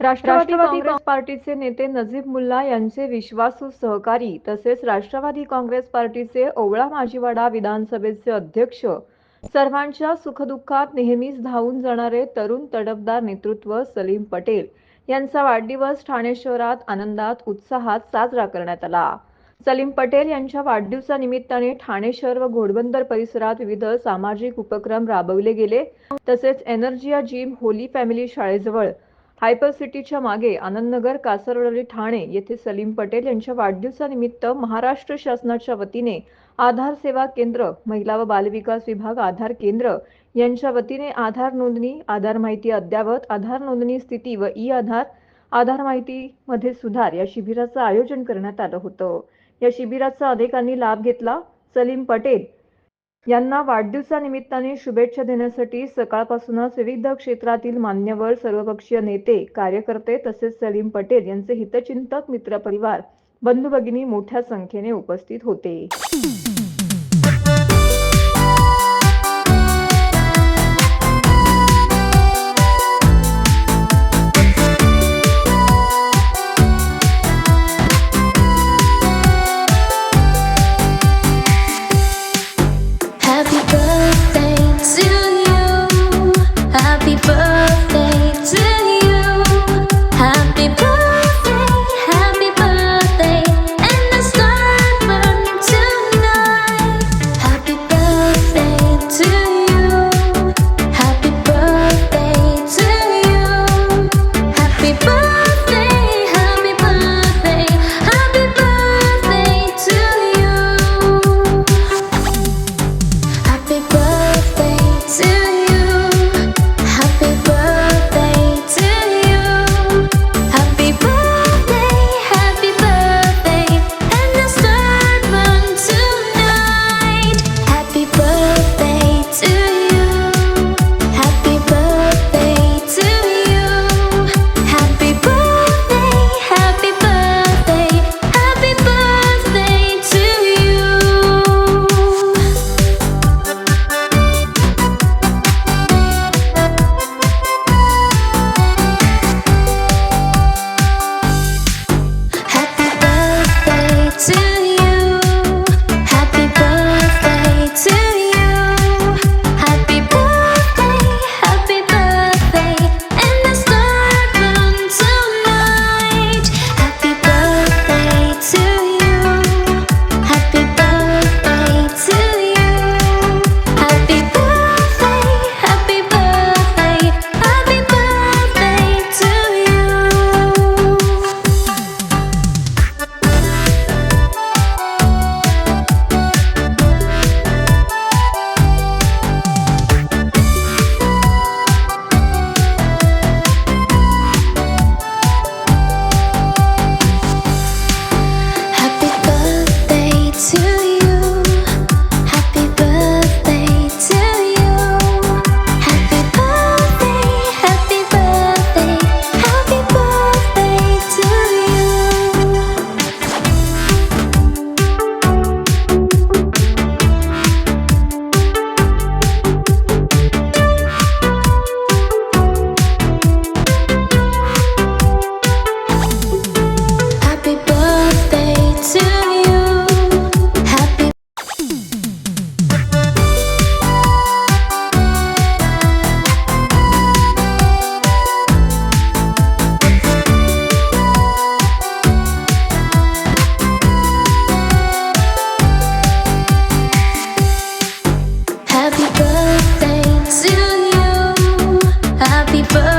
राष्ट्रवादी काँग्रेस पार्टीचे नेते नजीब मुल्ला यांचे विश्वासू सहकारी तसेच राष्ट्रवादी काँग्रेस पार्टीचे ओवळा माजीवाडा विधानसभेचे अध्यक्ष सर्वांच्या सुखदुःखात नेहमीच धावून जाणारे तरुण तडफदार नेतृत्व सलीम पटेल यांचा वाढदिवस ठाणे शहरात आनंदात उत्साहात साजरा करण्यात आला. सलीम पटेल यांच्या वाढदिवसानिमित्ताने ठाणे शहर व घोडबंदर परिसरात विविध सामाजिक उपक्रम राबवले गेले. तसेच एनर्जिया जिम होली फॅमिली शाळेजवळ हायपर सिटीच्या मागे आनंदनगर कासरवली ठाणे येथे सलीम पटेल यांच्या वाढदिवसानिमित्त महाराष्ट्र शासनाच्या वतीने आधार सेवा केंद्र महिला व बालविकास विभाग आधार केंद्र यांच्या वतीने आधार नोंदणी आधार माहिती अद्ययावत आधार नोंदणी स्थिती व ई आधार आधार माहितीमध्ये सुधार या शिबिराचं आयोजन करण्यात आलं होतं. या शिबिराचा अनेकांनी लाभ घेतला. सलीम पटेल यांना वाढदिवसानिमित्ताने शुभेच्छा देण्यासाठी सकाळपासूनच विविध क्षेत्रातील मान्यवर सर्वपक्षीय नेते कार्यकर्ते तसेच सलीम पटेल यांचे हितचिंतक मित्रपरिवार बंधू भगिनी मोठ्या संख्येने उपस्थित होते. but